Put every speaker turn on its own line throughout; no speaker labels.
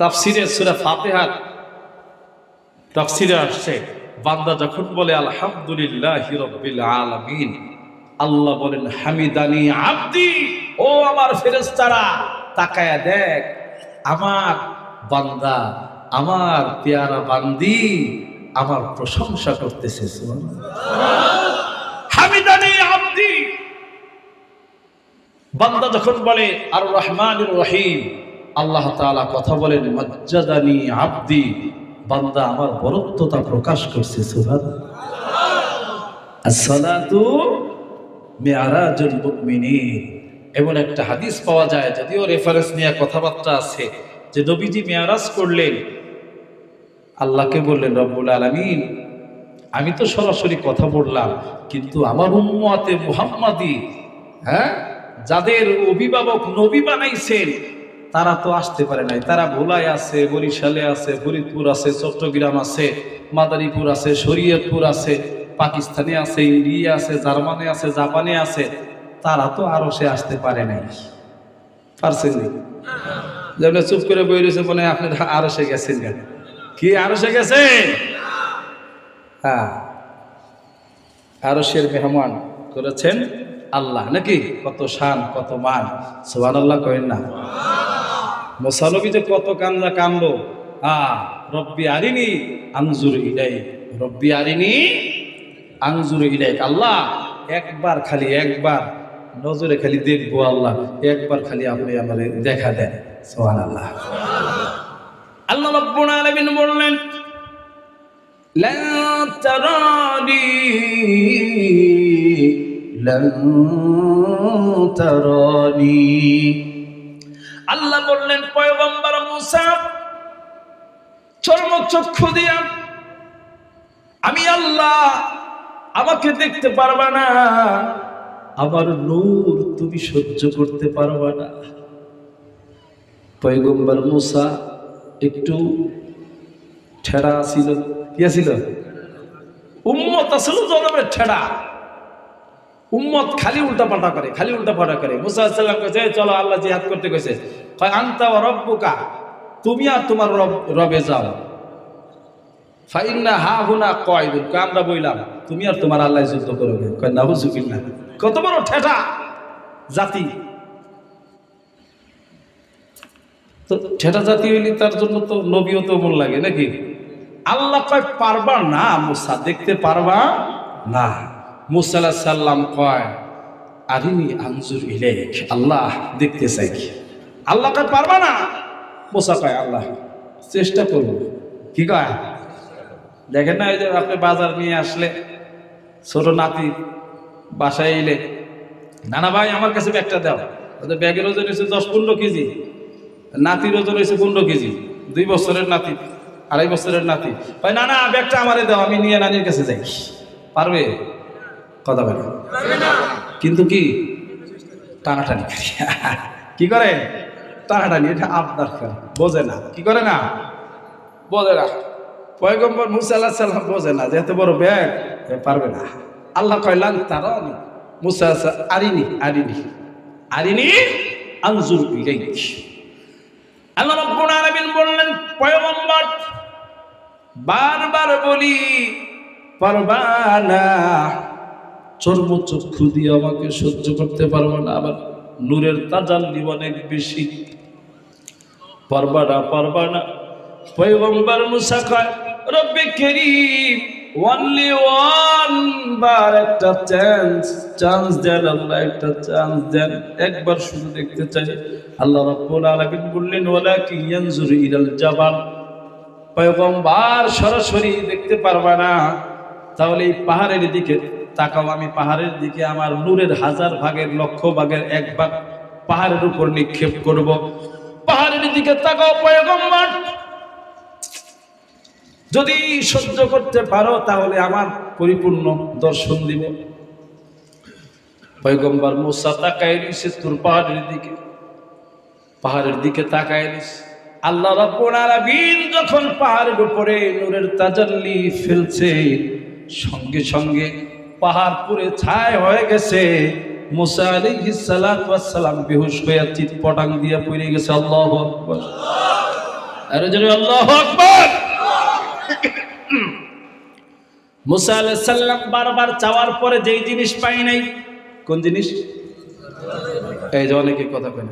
তাফসিরে সুরা ফাতেহার তাফসিরে আসছে, বান্দা যখন বলে, আলহামদুলিল্লাহ রব্বিল আলামিন আল্লাহ বলেন, হামিদানি আব্দি ও আমার ফেরেশতারা, তাকায়া দেখ, আমার বান্দা, আমার পেয়ারা বান্দি, আমার প্রশংসা করতেছে। হামিদানি আব্দি। বান্দা যখন বলে, আর রহমান রহিম আল্লাহ তাআলা কথা বলেন, মজ্জাদানি আব্দি। বান্দা আমার বরত্বতা প্রকাশ করছে সুভান মুমিনিন। এমন একটা হাদিস পাওয়া যায়, যদিও রেফারেন্স নিয়ে কথাবার্তা আছে, যে নবীজি মেয়ারাজ করলেন। আল্লাহকে বললেন, রব্বুল আলামিন, আমি তো সরাসরি কথা বললাম, কিন্তু আমার উম্মতে মুহাম্মাদি হ্যাঁ? যাদের অভিভাবক নবী বানাইছেন তারা তো আসতে পারে নাই। তারা ভোলায় আছে, বরিশালে আছে, ফরিদপুর আছে, চট্টগ্রাম আছে, মাদারীপুর আছে, শরীয়তপুর আছে, পাকিস্তানে আছে, ইন্ডিয়া আছে, জার্মানি আছে, জাপানে আছে। তারা তো আরও সে আসতে পারে নাই। পারছেন? যেমন চুপ করে বই রয়েছে, মনে আপনি আরও সে গেছেন কেন কি, আরও সে গেছেন হ্যাঁ। আরশের মেহমান করেছেন আল্লাহ। নাকি? কত শান, কত মান। সোহান আল্লাহ না। মোসানবী যে কত কান্দা কান্দ হা রব্বি আরিনি আনজুর ইলাই রব্বি আরিনি আনজুর ইলাই আল্লাহ একবার খালি একবার নজরে খালি দেখবো আল্লাহ একবার খালি আপনি আমাদের দেখা দেন সোহান আল্লাহ আল্লাহ রব্বুল আলামিন বললেন لن تراني لن تراني আল্লাহ বললেন, পয়গম্বর মুসা চর্মচক্ষু দিয়া, আমি আল্লাহ, আমাকে দেখতে পারবা না। আমার নূর তুমি সহ্য করতে পারবা না। পয়গম্বর মুসা একটু ঠেড়া ছিল। কি ছিল উম্মত আসলে জনমের ঠেড়া। উম্মত খালি উল্টা পাল্টা করে, খালি উল্টা পাল্টা করে। মুসা সাল্লাম কইছে, "এই চলো, আল্লাহ জিহাদ করতে কইছে। কয় ওয়া রব্বুকা, তুমি আর তোমার রব, রবে যাও। হা তুমি আর তোমার আল্লাহ করবে কয় না বড় ঠেটা জাতি। তো জাতি হইলে তার জন্য তো তো লাগে, নাকি? আল্লাহ পারবা না মুসা, দেখতে পারবা না। মুসা আলাইহিস সাল্লাম কয়, আরিনি আনজুর ইলাইক, আল্লাহ দেখতে চাই আল্লাহ কয়, পারবা না? মোসা কয়, আল্লাহ, চেষ্টা করব। কি কয়? দেখেন না, এই যে আপনি বাজার নিয়ে আসলে, ছোট নাতি বাসায় এলে, নানা ভাই, আমার কাছে ব্যাগটা দাও। ওদের ব্যাগের ওজন হয়েছে দশ পনেরো কেজি, নাতির ওজন হয়েছে পনেরো কেজি, দুই বছরের নাতি, আড়াই বছরের নাতি। ভাই না না ব্যাগটা আমারে দাও, আমি নিয়ে নানির কাছে যাই। পারবে? কথা বলে। কিন্তু কি? টানাটানি করি। কি করে? টানাটানি এটা আপনার করে বোঝে না। কি করে না? বোঝে না। পয়গম্বর মুসা আল্লাহ সাল্লাম বোঝে না যে এত বড় ব্যাগ পারবে না। আল্লাহ কয়লান তারানি মুসা আরিনি আরিনি আরিনি আনজুর ইলাইক। আল্লাহ রাব্বুল আলামিন বললেন পয়গম্বর বারবার বলি পারবা না। চর্ম চক্ষু দিয়ে আমাকে সহ্য করতে পারব না আবার নূরের তাজাল্লি অনেক বেশি। পারবা না পারবা না। পয়গম্বর মুসা কয়, রব্বে করিম ওয়ানলি ওয়ান বার একটা চান্স চান্স দেন, আল্লাহ একটা চান্স দেন। একবার শুধু দেখতে চাই। আল্লাহ রাব্বুল আলামিন বললেন ওয়ালা কি ইয়ানজুর ইলাল জাবাল পয়গম্বর সরাসরি দেখতে পারবা না। তাহলে এই পাহাড়ের দিকে তাকাও, আমি পাহাড়ের দিকে আমার নূরের হাজার ভাগের লক্ষ ভাগের এক ভাগ পাহাড়ের উপর নিক্ষেপ করব। পাহাড়ের দিকে তাকাও, পয়গম্বর। যদি সহ্য করতে পারো, তাহলে আমার পরিপূর্ণ দর্শন দিব। পয়গম্বর মুসা তাকায় নিছে তোর পাহাড়ের দিকে। পাহাড়ের দিকে তাকায় নিছে আল্লাহ রাব্বুল আলামিন যখন পাহাড়ের উপরে নূরের তাজাল্লি ফেলছে, সঙ্গে সঙ্গে পাহাড় পুরে ছায় হয়ে গেছে। সালাম পটাং পড়ে গেছে। আল্লাহ আল্লাহ সাল্লাম বারবার চাওয়ার পরে যেই জিনিস পাই নাই, কোন জিনিস? এই যে অনেকে কথা কেন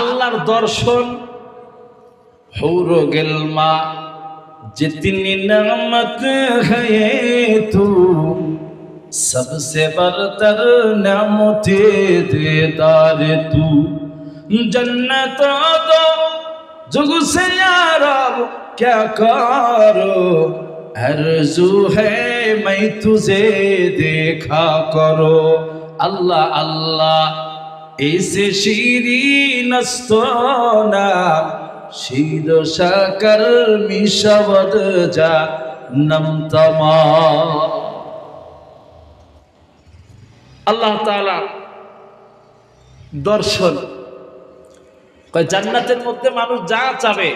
আল্লাহর দর্শন, হৌর গেলমা জিতনি নামত হয়ে सबसे बरतर नमते देदार तू जन्नत दो जुग से यारब क्या करो अर्जू है मैं तुझे देखा करो अल्लाह अल्लाह ऐसे शीरी नस्तोना শির সাকার মিশাবদ যা নমতমা আল্লাহ তাআলা দর্শন। জান্নাতের মধ্যে মানুষ যা চাবে,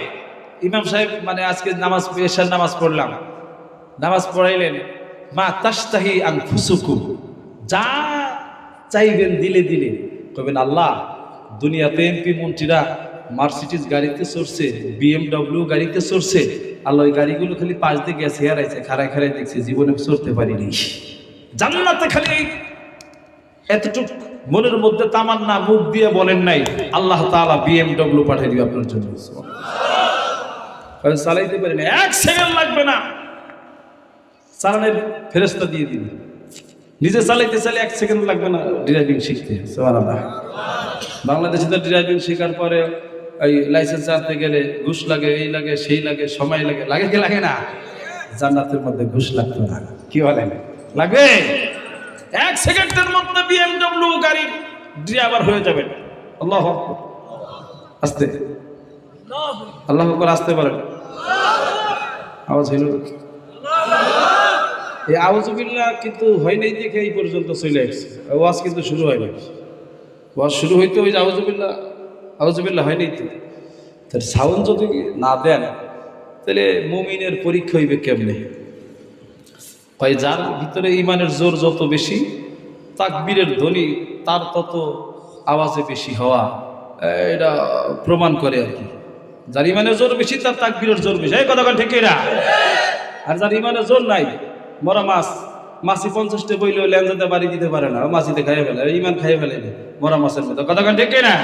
ইমাম সাহেব মানে আজকে নামাজ পেশার নামাজ পড়লাম। নামাজ পড়াইলেন, মা তাস্তাহি আং ফুসুকু যা চাইবেন দিলে দিলে। কবেন আল্লাহ, দুনিয়াতে এমপি মন্ত্রীরা মার্সিডিজ গাড়িতে চড়ছে, বিএমডব্লিউ গাড়িতে চড়ছে, আল্লাহ ওই গাড়িগুলো খালি পাশ দিয়ে গেছে, হারাইছে খারাই খারাই দেখছে, জীবনে চড়তে পারিনি। জান্নাতে খালি এতটুক মনের মধ্যে তামান্না মুখ দিয়ে বলেন নাই, আল্লাহ তাআলা বিএমডব্লিউ পাঠিয়ে দিবে আপনার জন্য। চালাইতে পারি না, এক সেকেন্ড লাগবে না। চালানের ফেরস্তা দিয়ে দিবে। নিজে চালাইতে চাইলে এক সেকেন্ড লাগবে না ড্রাইভিং শিখতে। বাংলাদেশে তো ড্রাইভিং শেখার পরে ওই লাইসেন্স আনতে গেলে ঘুষ লাগে, এই লাগে, সেই লাগে, সময় লাগে। লাগে কি লাগে না? জান্নাতের মধ্যে ঘুষ লাগতো না। কি বলেন? লাগবে? এক সেকেন্ডের মধ্যে বিএমডব্লিউ গাড়ির ড্রাইভার হয়ে যাবেন আল্লাহ। আস্তে। আল্লাহ করে আসতে পারেন আওয়াজ হইল এই আউজুবিল্লাহ কিন্তু হয় নাই দেখে এই পর্যন্ত চলে আসছে। ওয়াজ কিন্তু শুরু হয় না ওয়াজ শুরু হইতে ওই যে আউজুবিল্লাহ হয় নাই তো। তার সাউন্ড যদি না দেন, তাহলে মুমিনের পরীক্ষা হইবে কেমনে? কয় যার ভিতরে ইমানের জোর যত বেশি, তাকবীরের ধ্বনি, তার তত আওয়াজে বেশি হওয়া এটা প্রমাণ করে আর কি। যার ইমানের জোর বেশি, তার তাকবীরের জোর বেশি। এই কথা ঠিক না আর যার ইমানের জোর নাই, মরা মাছ, মাছি পঞ্চাশটা বইলেও ল্যাঞ্জাতে বাড়ি দিতে পারে না মাছিতে খাইয়ে ফেলে ইমান খাইয়ে ফেলে মরা মাছের মতো। কথা ঠিক না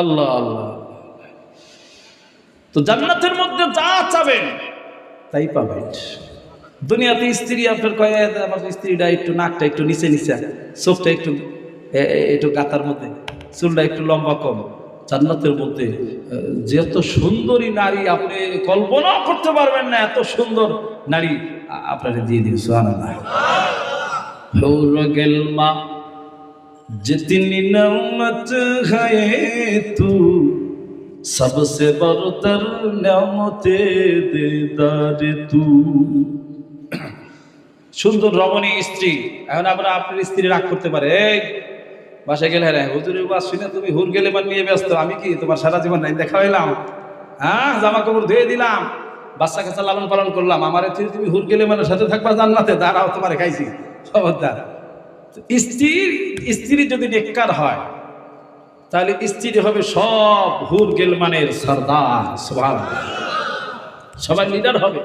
আল্লাহ আল্লাহ। তো জান্নাতের মধ্যে যা চাবেন তাই পাবেন দুনিয়াতে স্ত্রী, আপনার কয়ে আমার স্ত্রীটা একটু নাকটা একটু নিচে নিচে, চোখটা একটু একটু গাতার মধ্যে, চুলটা একটু লম্বা কম। জান্নাতের মধ্যে যত সুন্দরী নারী, আপনি কল্পনাও করতে পারবেন না এত সুন্দর নারী আপনাকে দিয়ে দিন সোহানা যে তিনি হায় তু सबसे बरतर नमते देदार तू সুন্দর রমণী স্ত্রী এখন আমরা আপনার স্ত্রী রাগ করতে পারে এই বাসায় গেলে হ্যাঁ হুজুরের বাস শুনে তুমি হুর গেলে মান নিয়ে ব্যস্ত আমি কি তোমার সারা জীবন নাই দেখা হইলাম হ্যাঁ জামা কাপড় ধুয়ে দিলাম বাচ্চা কাচ্চা লালন পালন করলাম আমার তুমি তুমি হুর গেলে মানে সাথে থাকবা জান্নাতে দাঁড়াও তোমার খাইছি খবরদার স্ত্রী স্ত্রী যদি নেককার হয় তাহলে স্ত্রী হবে সব হুর গেলমানের সর্দার সোভান সবাই লিডার হবে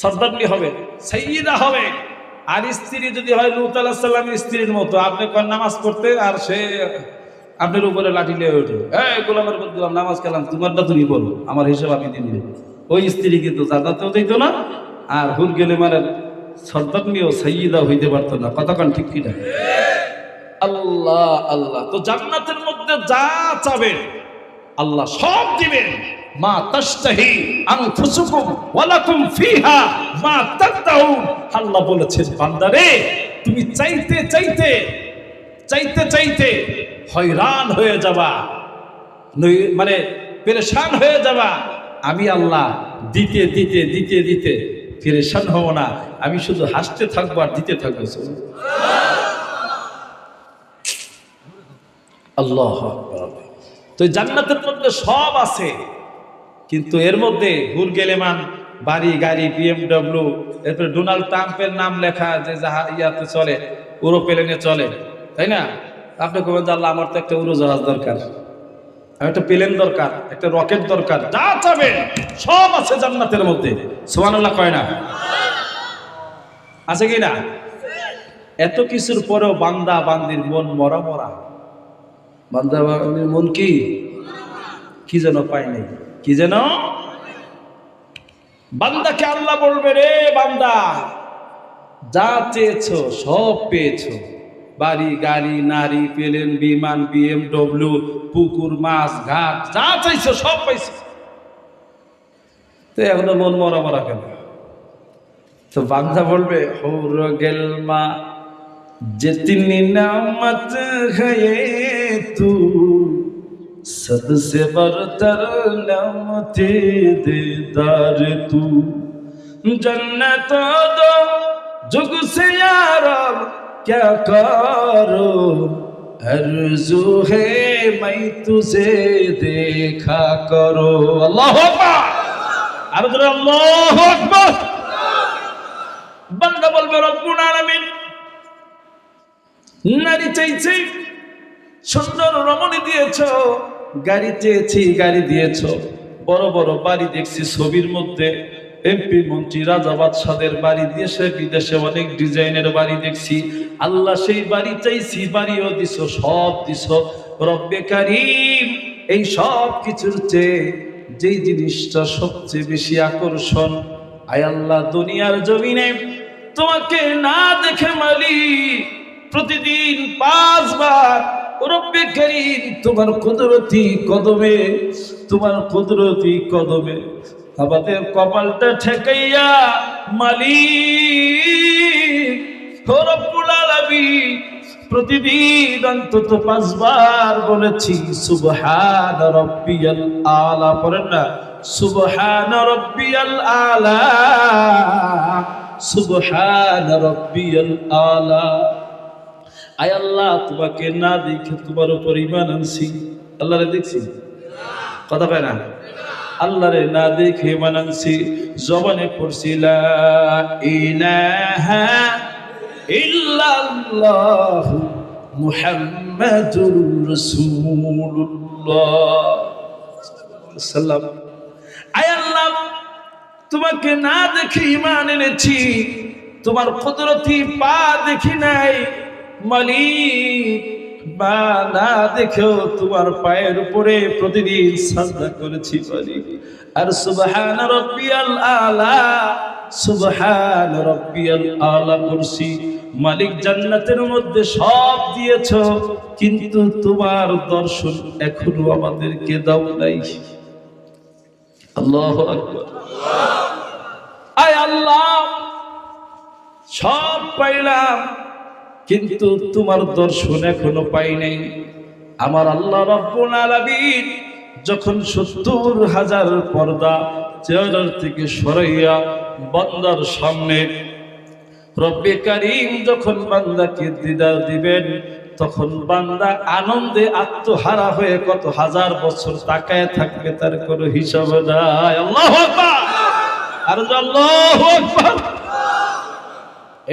সর্দারনি হবে সাইয়িদা হবে। আর স্ত্রী যদি হয় লুত আলাহ সাল্লামের স্ত্রীর মতো, আপনি নামাজ পড়তে আর সে আপনার উপরে লাঠি লিয়ে ওঠে। এই গোলামের বদলাম নামাজ কালাম, তোমারটা তুমি বলো, আমার হিসাব আমি দিন ওই স্ত্রী কিন্তু জাদাতেও দিত না, আর হুর গেলে মানে সর্দারনিও সাইয়িদা হইতে পারতো না। কতক্ষণ ঠিক কিনা? আল্লাহ আল্লাহ। তো জান্নাতের মধ্যে যা চাবেন, আল্লাহ সব দিবেন। মা তাস্তাহি আনফুসুকুম ওয়ালাকুম ফিহা মা তাদাউন। আল্লাহ বলেছেন, বান্দারে, তুমি চাইতে চাইতে চাইতে চাইতে হয়রান হয়ে যাবা মানে পেরেশান হয়ে যাবা। আমি আল্লাহ দিতে দিতে দিতে দিতে পেরেশান হব না। আমি শুধু হাসতে থাকব আর দিতে থাকব। আল্লাহ তো জান্নাতের মধ্যে সব আছে, কিন্তু এর মধ্যে হুর গেলেমান বাড়ি, গাড়ি বিএমডব্লিউ এরপরে ডোনাল্ড ট্রাম্পের নাম লেখা যে যাহা ইয়াতে চলে উড়োপ্লেনে চলে, তাই না? আপনি কবেন যে আল্লাহ, আমার তো একটা উড়োজাহাজ দরকার একটা প্লেন দরকার, একটা রকেট দরকার, যা চাবে সব আছে জান্নাতের মধ্যে। সুবহানাল্লাহ কয় না? আছে কি না? এত কিছুর পরেও বান্দা বান্দির মন মরা মরা। বান্দা বান্দির মন কি? কি যেন পাই নাই। কি যেন? বান্দাকে আল্লাহ বলবে, রে বান্দা, যা চেয়েছো সব পেয়েছ। বাড়ি, গাড়ি, নারী, প্লেন, বিমান, বিএমডব্লিউ, পুকুর, মাছ, ঘাট, যা চাইছো সব পাইছো। তো এখনও মন মরা মরা কেন? তো বান্দা বলবে হৌর গেল মা जितनी नामत है तू सबसे बरतर नामते देदार तू जन्नत दो जुग से यारब क्या करो अर्जू है मैं तुझे देखा करो अल्लाह अल्लाह बंदा बोल मेरा गुणा नमीन নারী চাইছি, সুন্দর রমণী দিয়েছ, গাড়ি চেয়েছি, গাড়ি দিয়েছ। বড় বড় বাড়ি দেখছি ছবির মধ্যে। এমপি, মন্ত্রী, রাজা বাদশাদের বাড়ি, দেশে বিদেশে অনেক ডিজাইনের বাড়ি দেখছি। আল্লাহ সেই বাড়ি চাইছি, বাড়িও দিছ, সব দিছ। রব্বে এই সব কিছুর চেয়ে যেই জিনিসটা সবচেয়ে বেশি আকর্ষণ, আয় আল্লাহ দুনিয়ার জমিনে। তোমাকে না দেখে মালিক প্রতিদিন পাঁচবার রব্বে করিম তোমার কুদরতি কদমে, তোমার কুদরতি কদমে আমাদের কপালটা ঠেকাইয়া, মালিক রব্বুল আলামিন, প্রতিদিন অন্তত পাঁচবার বলেছি, সুবহান রব্বিয়াল আলা, পড়েন না, সুবহান রব্বিয়াল আলা, সুবহান রব্বিয়াল আলা। আয় আল্লাহ, তোমাকে না দেখে তোমার উপর ইমান আনছি। আল্লাহরে দেখছি? কথা পায় না? আল্লাহরে না দেখে ইমান আনছি। জবানে পড়ছি, লা ইলাহা ইল্লাল্লাহ মুহাম্মাদুর রাসূলুল্লাহ। সাল্লাম। আল্লাহ, তোমাকে না দেখে ইমান এনেছি। তোমার কুদরতি পা দেখি নাই। মালিক বা না দেখেও তোমার পায়ের উপরে প্রতিদিন সাজদা করেছি মালিক। আর সুবহান রব্বিয়াল আলা, সুবহান রব্বিয়াল আলা করছি মালিক জান্নাতের মধ্যে সব দিয়েছ, কিন্তু তোমার দর্শন এখনও আমাদেরকে দাও নাই। আল্লাহ আয় আল্লাহ, সব পাইলাম। কিন্তু তোমার দর্শন এখনও পাই নাই। আমার আল্লাহ রব্বুল আলামিন যখন সত্তর হাজার পর্দা চেহারার থেকে সরাইয়া বান্দার সামনে রব্বে কারিম যখন বান্দাকে দিদার দিবেন, তখন বান্দা আনন্দে আত্মহারা হয়ে কত হাজার বছর তাকায় থাকবে তার কোনো হিসাব নাই। আল্লাহ আর আল্লাহ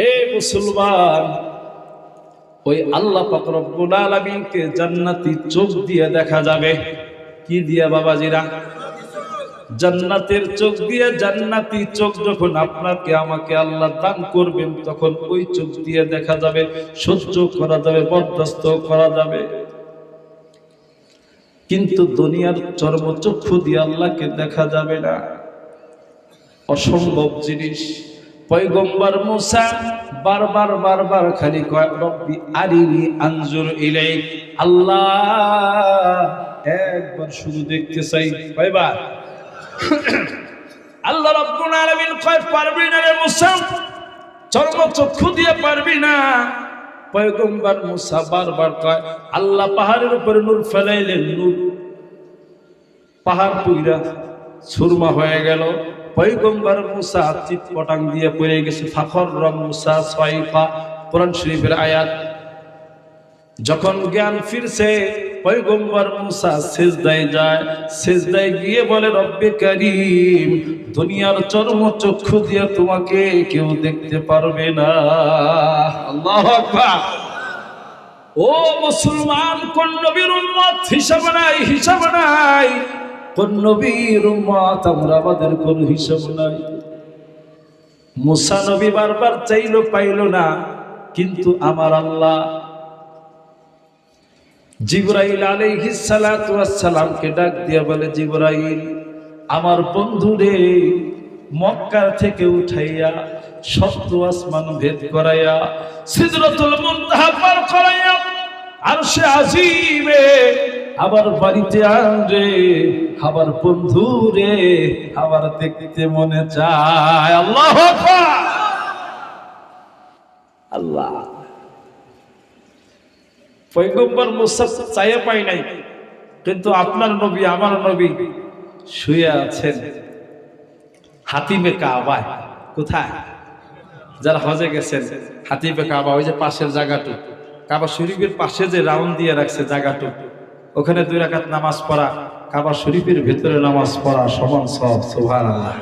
এ মুসলমান ওই আল্লাহ পাক রব্বুল আলামিনকে জান্নাতি চোখ দিয়ে দেখা যাবে। কি দিয়া বাবাজিরা? জান্নাতের চোখ দিয়ে জান্নাতি চোখ যখন আপনাকে, আমাকে আল্লাহ দান করবেন, তখন ওই চোখ দিয়ে দেখা যাবে, সহ্য করা যাবে, বরদাস্ত করা যাবে। কিন্তু দুনিয়ার চর্মচক্ষু দিয়ে আল্লাহকে দেখা যাবে না। অসম্ভব জিনিস। পয়গম্বর মুসা বারবার বারবার খালি কয়, রব্বি আরিনি আনজুর ইলাইক। আল্লাহ একবার শুধু দেখতে চাই। কয়বার? আল্লাহ রাব্বুল আলামিন কয়, পারবি না রে মুসা? চর্ম চক্ষু দিয়ে পারবি না? পয়গম্বর মুসা বারবার কয়, আল্লাহ পাহাড়ের উপরে নূর ফেলাইলেন, নূর পাহাড় পুইরা সুরমা হয়ে গেল। পয়গম্বর মুসা চিত পটাং দিয়ে পড়ে গেছে, ফাখর রং মুসা সাইফা কোরআন শরীফের আয়াত। যখন জ্ঞান ফিরছে, পয়গম্বর মুসা সেজদায় যায়। সেজদায় গিয়ে বলে, রব্বে করিম, দুনিয়ার চর্ম চক্ষু দিয়ে তোমাকে কেউ দেখতে পারবে না। আল্লাহ আকবার। ও মুসলমান, কোন নবীর উম্মত হিসাব নাই হিসাব নাই। কোন নবীর উম্মত? আমরা আমাদের কোন হিসাব নাই। মুসা নবী বারবার চাইলো, পাইলো না, কিন্তু আমার আল্লাহ জিবরাইল আলাইহিস সালাতু ওয়াস সালামকে ডাক দিয়া বলে, জিবরাইল, আমার বন্ধু রে মক্কার থেকে উঠাইয়া সপ্ত আসমান ভেদ করাইয়া, সিদরাতুল মুনতাহা পার করাইয়া আর সে আজিবে আবার বাড়িতে আন রে আবার বন্ধু রে, আবার দেখতে মনে চায়। আল্লাহ আল্লাহ। পৈগম্বর মুসাফ চাইয়া পাই নাই, কিন্তু আপনার নবী, আমার নবী শুয়ে আছেন। হাতিমে কাবায় কোথায়? যারা হজে গেছেন, হাতিমে কাবা, ওই যে পাশের জায়গাটু কাবা শরীফের পাশে যে রাউন্ড দিয়ে রাখছে জায়গাটু ওখানে দুই রাকাত নামাজ পড়া, কাবা শরীফের ভেতরে নামাজ পড়া সমান সব সোভার আল্লাহ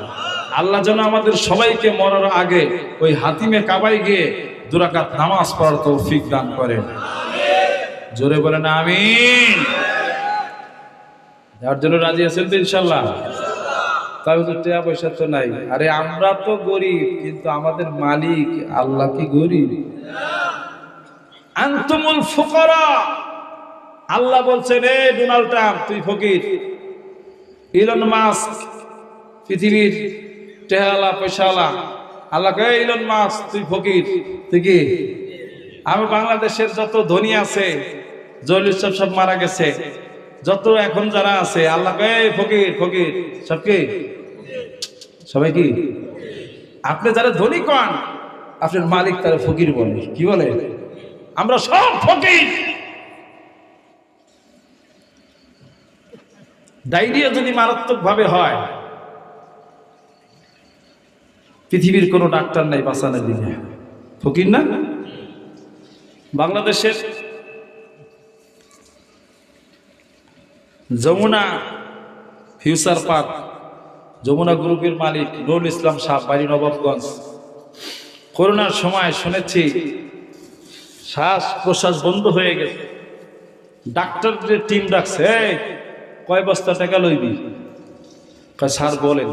আল্লাহ যেন আমাদের সবাইকে মরার আগে ওই হাতিমে কাবায় গিয়ে দুরাকাত নামাজ পড়ার তৌফিক দান করেন। জোরে বলেন আমি যার জন্য রাজি আছেন তো ইনশাল্লাহ তাই তো টাকা পয়সা তো নাই। আরে আমরা তো গরিব, কিন্তু আমাদের মালিক আল্লাহ কি গরিব? আন্তমুল ফুকরা। আল্লাহ বলছেন, এ ডোনাল্ড ট্রাম্প, তুই ফকির। ইলন মাস্ক, পৃথিবীর টেহালা পয়সাওয়ালা আল্লাহ কে ইলন মাস্ক, তুই ফকির। তুই কি? আমি বাংলাদেশের যত ধনী আছে জলিল সব সব মারা গেছে। যত এখন যারা আছে, আল্লাহ "এই ফকির ফকির। সব কি? সবাই কি? আপনি যারা ধনী কন, আপনার মালিক তারা ফকির বলে। কি বলে? আমরা সব ফকির। ডায়রিয়া যদি মারাত্মক ভাবে হয় পৃথিবীর কোনো ডাক্তার নাই বাঁচানোর দিকে। ফকির না? বাংলাদেশের যমুনা ফিউচার পার্ক যমুনা গ্রুপের মালিক নুরুল ইসলাম শাহ বাড়ি নবাবগঞ্জ। করোনার সময় শুনেছি শ্বাস প্রশ্বাস বন্ধ হয়ে গেছে। ডাক্তারদের টিম ডাকছে "এই, কয় বস্তা টাকা লইবি? কয়, স্যার, বলেন।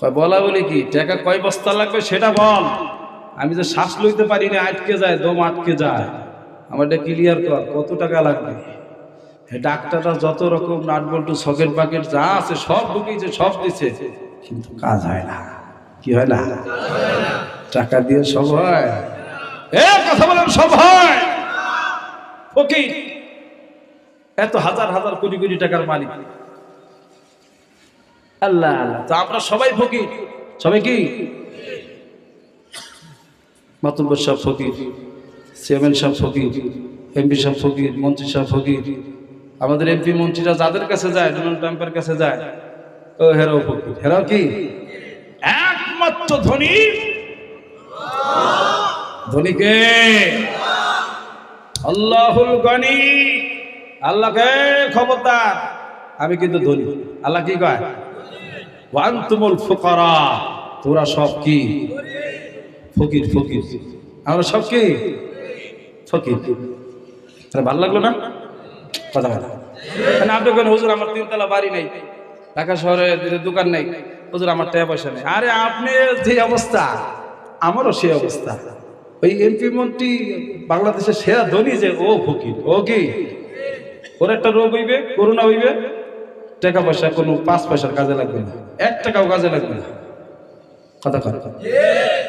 কয়, বলা বলি কি, টাকা কয় বস্তা লাগবে সেটা বল। আমি যে শ্বাস লইতে পারি না, আটকে যায়, দম আটকে যায়। আমারটা ক্লিয়ার কর, কত টাকা লাগবে? ডাক্তাররা যত রকম নাট বল্টু, সকেট বাকেট যা আছে, সব ঢুকিয়েছে, সব দিছে। কিন্তু কাজ হয় না। কি হয় না? টাকা দিয়ে সব হয়। কথা বলেন, সব হয়। ফকির এত হাজার হাজার কোটি কোটি টাকার মালিক। আল্লাহ আল্লাহ। তো আমরা সবাই ফকির। সবাই কি? মাতুব্বর সাহেব ফকির, চেয়ারম্যান সাহেব ফকির, এমপি সাহেব ফকির, মন্ত্রী সাহেব ফকির। আমাদের এমপি মন্ত্রীরা যাদের কাছে যায়, ডোনাল্ড ট্রাম্পের কাছে যায়, ও হেরাও ফকির। হেরাও কি? একমাত্র ধনী। ধনীকে আল্লাহুল গনি। আল্লাহকে খবরদার আমি কিন্তু ধনী। আল্লাহ কি কয়? ফুকারা। তোরা সব কি? ফকির ফকির। আমরা সব কি? ফকির। তাহলে ভালো লাগল না? কথা কথা মানে আপনি আমার তিনতলা বাড়ি নেই। ঢাকা শহরে দোকান নেই। হুজুর, আমার টাকা পয়সা নেই। আরে অবস্থা, আমারও সেই অবস্থা। ওই এমপি মন্ত্রী বাংলাদেশের সেরা ধনী যে, ও ফকির। ও কি? ওর একটা রোগ হইবে করোনা হইবে, টাকা পয়সা কোনো পাঁচ পয়সার কাজে লাগবে না। এক টাকাও কাজে লাগবে না। কথা কথা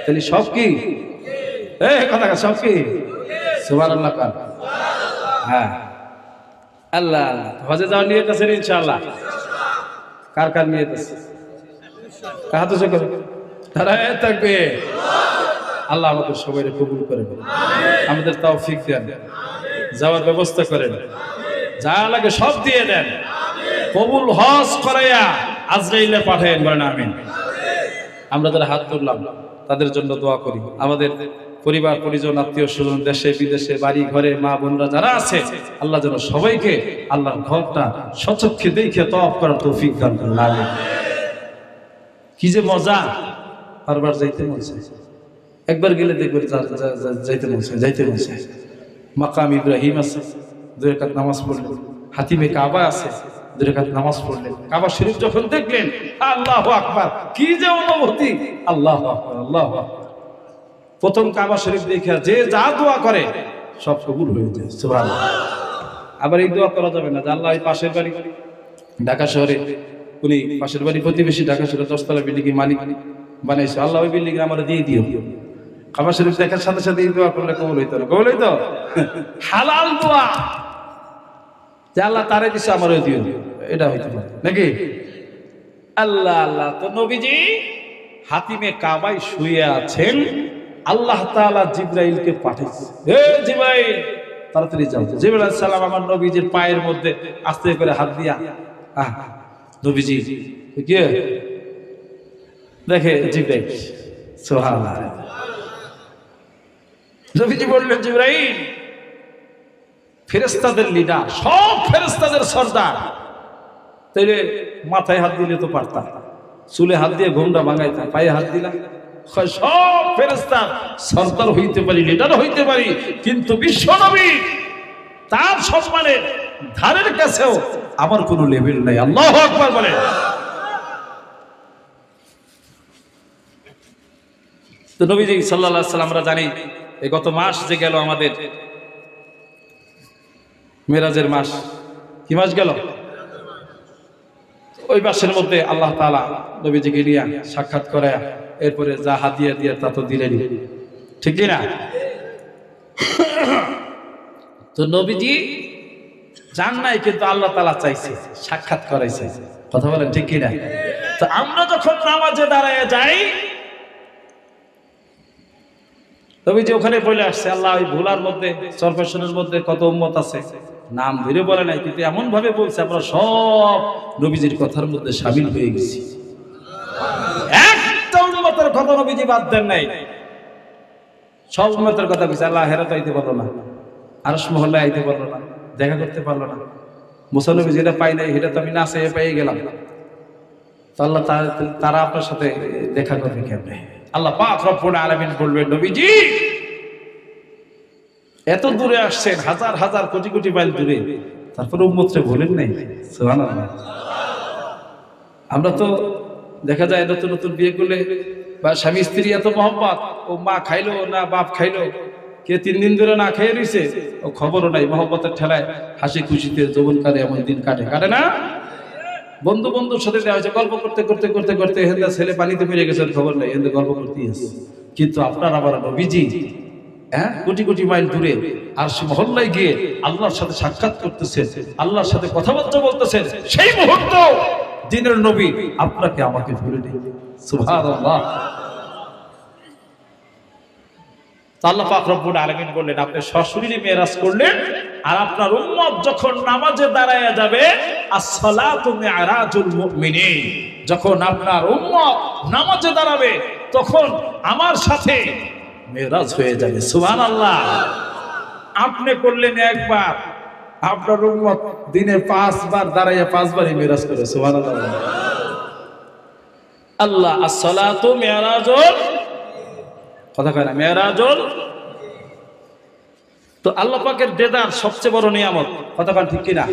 তাহলে সব কি? এ, কথা সব কি? সুবার আল্লাহ কার হ্যাঁ। আল্লাহ আল্লাহ হজে যাওয়ার নিয়ে আছেন ইনশাআল্লাহ। কার কার নিয়ে আছে? কাহাতে সে করে তারা থাকবে। আল্লাহ আমাদের সবাই কবুল করে আমাদের তাও ফিক দেন। যাওয়ার ব্যবস্থা করেন। যা লাগে সব দিয়ে দেন কবুল হজ করাইয়া আজরাইলে পাঠাইন বলেন আমিন আমরা যারা হাত তুললাম তাদের জন্য দোয়া করি আমাদের পরিবার পরিজন আত্মীয় স্বজন দেশে বিদেশে বাড়ি ঘরে মা বোনরা যারা আছে আল্লাহ যেন সবাইকে আল্লাহর ঘরটা সচক্ষে দেখে তফ করার তৌফিক দান আমিন। কি যে মজা বারবার যাইতে মন। একবার গেলে দেখবেন যাইতে মন চায়, যাইতে মন চায়। মাকাম ইব্রাহিম আছে দুই রেখাত নামাজ পড়লেন। হাতিমে কাবা আছে দুই রেখাত নামাজ পড়লেন। কাবা শরীফ যখন দেখলেন, আল্লাহ আকবার, কি যে অনুভূতি! আল্লাহ আল্লাহ প্রথম কাবা শরীফ দেখে যে যা দোয়া করে, সব কবুল হয়ে যায় আবার এই দোয়া করা যাবে না, যে আল্লাহ পাশের বাড়ি, ঢাকা শহরে, উনি পাশের বাড়ি প্রতিবেশী, ঢাকা শহরে দশতলা বিল্ডিং মালিক, বানাইছে। আল্লাহ ওই বিল্ডিং আমার দিয়ে দিও। কাবা শরীফ দেখার সাথে সাথে এই দোয়া করলে কবুল হইতো না। কবুল হইতো? হালাল দোয়া! যে আল্লাহ তারে দিছে, আমারও দিও। এটা হইতে পারে। নাকি? আল্লাহ আল্লাহ। তো নবীজি হাতিমে কাবাই শুয়ে আছেন। আল্লাহ তাআলা জিব্রাইলকে পাঠাইছে। হে জিব্রাইল, তাড়াতাড়ি যাও। জিব্রাইল সালাম আমার নবীজির পায়ের মধ্যে আস্তে করে হাত দিয়া, আহ, নবীজি কি? দেখে জিব্রাইল, সুবহানাল্লাহ। নবীজি বললেন, জিব্রাইল ফেরেস্তাদের লিডার সব ফেরেস্তাদের সর্দার। তাইলে মাথায় হাত দিলে তো পারতাম, চুলে হাত দিয়ে ঘুমটা ভাঙাইতাম, পায়ে হাত দিলাম। সব ফেরেস্তা সর্দার হইতে পারি লিডার হইতে পারি, কিন্তু বিশ্ব নবী তার সম্মানের ধারের কাছেও আমার কোনো লেভেল নাই। আল্লাহ আকবার বলে তো নবীজি সাল্লাহ আমরা জানি, এই গত মাস যে গেল আমাদের মেরাজের মাস। কি মাস গেল? ওই মাসের মধ্যে আল্লাহ তালা নবীজিকে নিয়ে সাক্ষাৎ করে, এরপরে যা হাতিয়া দিয়ে তা তো দিলেন। ঠিক না? তো নবীজি জান নাই, কিন্তু আল্লাহ তালা চাইছে, সাক্ষাৎ করাইছে। কথা বলেন ঠিক কি না? তো আমরা যখন নামাজে দাঁড়ায় যাই, নবীজি ওখানে বলে আসছে, আল্লাহ, ওই ভুলার মধ্যে সরফেশনের মধ্যে কত উম্মত আছে? নাম ধরে বলে নাই, কিন্তু এমন ভাবে বলছে, আমরা সব নবীজির কথার মধ্যে সামিল হয়ে গেছি। একটা উন্মতের কথা নবীজি বাদ দেন নাই। সব উন্মতের কথা বলছে আল্লাহ হেরাত আইতে পারল না আরস মহল্লায় আইতে পারল না, দেখা করতে পারল না। মুসানবী যেটা পাই নাই, সেটা তো আমি না চেয়ে পেয়ে গেলাম। তো আল্লাহ তারা আপনার সাথে দেখা করবে কেমনে? আল্লাহ পাক রব্বুল আলামিন বলবেন, নবীজি এত দূরে আসছেন, হাজার হাজার, কোটি কোটি মাইল দূরে। তারপরে উম্মতরে বলেন নাই আমরা তো দেখা যায় নতুন নতুন বিয়ে করলে, বা স্বামী, স্ত্রী এত মহব্বত, ও মা খাইলো না বাপ খাইলো, কে তিন দিন ধরে না খেয়ে রইছে, ও খবরও নাই, মহব্বতের ঠেলায় হাসি খুশিতে যৌবনকালে এমন দিন কাটে কাটে না? বন্ধু বন্ধুর সাথে দেওয়া হয়েছে, গল্প করতে করতে করতে করতে, হেন্দা ছেলে পানিতে পড়ে গেছেন খবর নেই, হেন্দা গল্প করতে আছে কিন্তু আপনার আবার নবীজি হ্যাঁ? কোটি কোটি মাইল দূরে আর সে মহল্লায় গিয়ে আল্লাহর সাথে সাক্ষাৎ করতেছেন, আল্লাহর সাথে কথাবার্তা বলতেছেন, সেই মুহূর্ত দিনের নবী আপনাকে আমাকে ভুলে নেই। তো আল্লাহ করলেন, আর আপনার যখন নামাজে দাঁড়ায়া যাবে যখন আপনার উম্মত নামাজে দাঁড়াবে, তখন আমার সাথে মেরাজ হয়ে যাবে। সুবহানাল্লাহ। আপনি করলেন একবার। আপনার উম্মত দিনে পাঁচবার দাঁড়াইয়া পাঁচবারই মেরাজ করে সুবহানাল্লাহ। আল্লাহ as-salatu মি'রাজুল কথা কয় না মেয়েরাজল তো আল্লাহ পাকের দেদার সবচেয়ে বড় নিয়ামত কথা কন ঠিক কিনা?